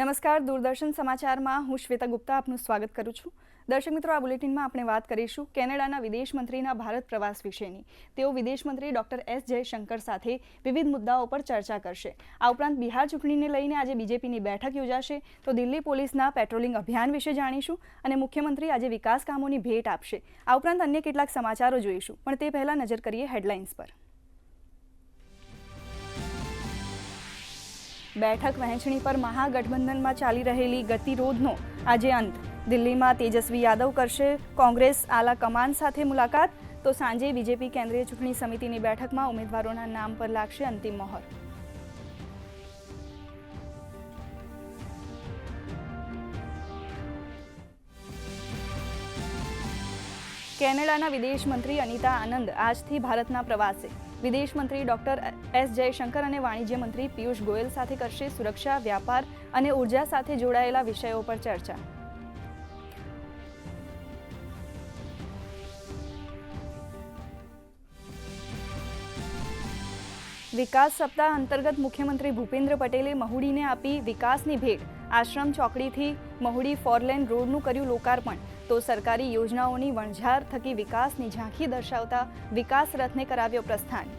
નમસ્કાર, દૂરદર્શન સમાચારમાં હું શ્વેતા ગુપ્તા આપનું સ્વાગત કરું છું. દર્શક મિત્રો, આ બુલેટિનમાં આપણે વાત કરીશું કેનેડાના વિદેશ મંત્રીના ભારત પ્રવાસ વિશેની. તેઓ વિદેશ મંત્રી ડોક્ટર એસ જયશંકર સાથે વિવિધ મુદ્દાઓ પર ચર્ચા કરશે. આ ઉપરાંત બિહાર ચૂંટણીને લઈને આજે બીજેપીની બેઠક યોજાશે. તો દિલ્હી પોલીસના પેટ્રોલિંગ અભિયાન વિશે જાણીશું અને મુખ્યમંત્રી આજે વિકાસ કામોની ભેટ આપશે. આ ઉપરાંત અન્ય કેટલાક સમાચારો જોઈશું, પણ તે પહેલાં નજર કરીએ હેડલાઇન્સ પર. બેઠક વહેંચણી પર મહાગઠબંધનમાં ચાલી રહેલી ગતિરોધનો આજે અંત. દિલ્હીમાં તેજસ્વી યાદવ કરશે, કોંગ્રેસ આલા કમાન સાથે મુલાકાત, તો સાંજે બીજેપી કેન્દ્રીય ચૂંટણી સમિતિની બેઠકમાં ઉમેદવારોના નામ પર લાગશે અંતિમ મહોર. કેનેડાના વિદેશ મંત્રી અનિતા આનંદ આજથી ભારતના પ્રવાસે. વિદેશ મંત્રી ડોક્ટર એસ જયશંકર અને વાણિજ્ય મંત્રી પિયુષ ગોયલ સાથે કરશે સુરક્ષા, વ્યાપાર અને ઊર્જા સાથે જોડાયેલા વિષયો પર ચર્ચા. વિકાસ સપ્તાહ અંતર્ગત મુખ્યમંત્રી ભૂપેન્દ્ર પટેલે મહુડીને આપી વિકાસની ભેટ. આશ્રમ ચોકડીથી મહુડી ફોરલેન રોડનું કર્યું લોકાર્પણ. તો સરકારી યોજનાઓની વણઝાર થકી વિકાસની ઝાંખી દર્શાવતા વિકાસ રથને કરાવ્યો પ્રસ્થાન.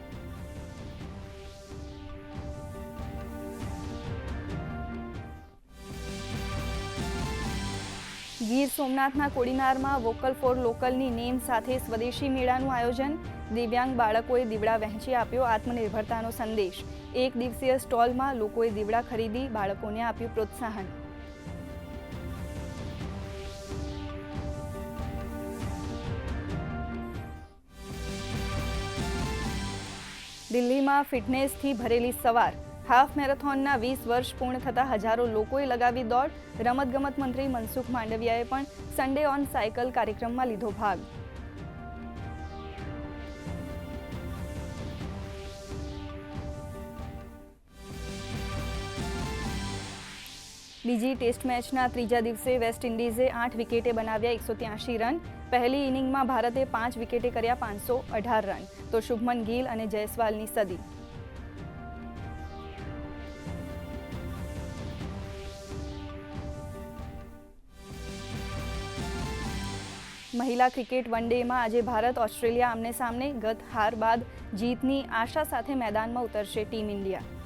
ગીર સોમનાથના કોડીનારમાં વોકલ ફોર લોકલની નેમ સાથે સ્વદેશી મેળાનું આયોજન, દિવ્યાંગ બાળકોએ દીવડા વહેંચી આપ્યો આત્મનિર્ભરતાનો સંદેશ. એક દિવસીય સ્ટોલમાં લોકોએ દીવડા ખરીદી બાળકોને આપ્યું પ્રોત્સાહન. દિલ્હીમાં ફિટનેસથી ભરેલી સવાર. હાફ મેરેથોનના વીસ વર્ષ પૂર્ણ થતા હજારો લોકોએ લગાવી દોડ. રમતગમત મંત્રી મનસુખ માંડવિયાએ પણ સન્ડે ઓન સાયકલ કાર્યક્રમમાં લીધો ભાગ. બીજી ટેસ્ટ મેચના ત્રીજા દિવસે વેસ્ટ ઇન્ડિઝે આઠ વિકેટે બનાવ્યા એકસો ત્યાંશી રન. પહેલી ઇનિંગમાં ભારતે પાંચ વિકેટે કર્યા પાંચસો અઢાર રન. તો શુભમન ગિલ અને જયસ્વાલની સદી. મહિલા ક્રિકેટ વન ડેમાં આજે ભારત ઓસ્ટ્રેલિયા આમને સામને ગત હાર બાદ જીતની આશા સાથે મેદાનમાં ઉતરશે ટીમ ઇન્ડિયા.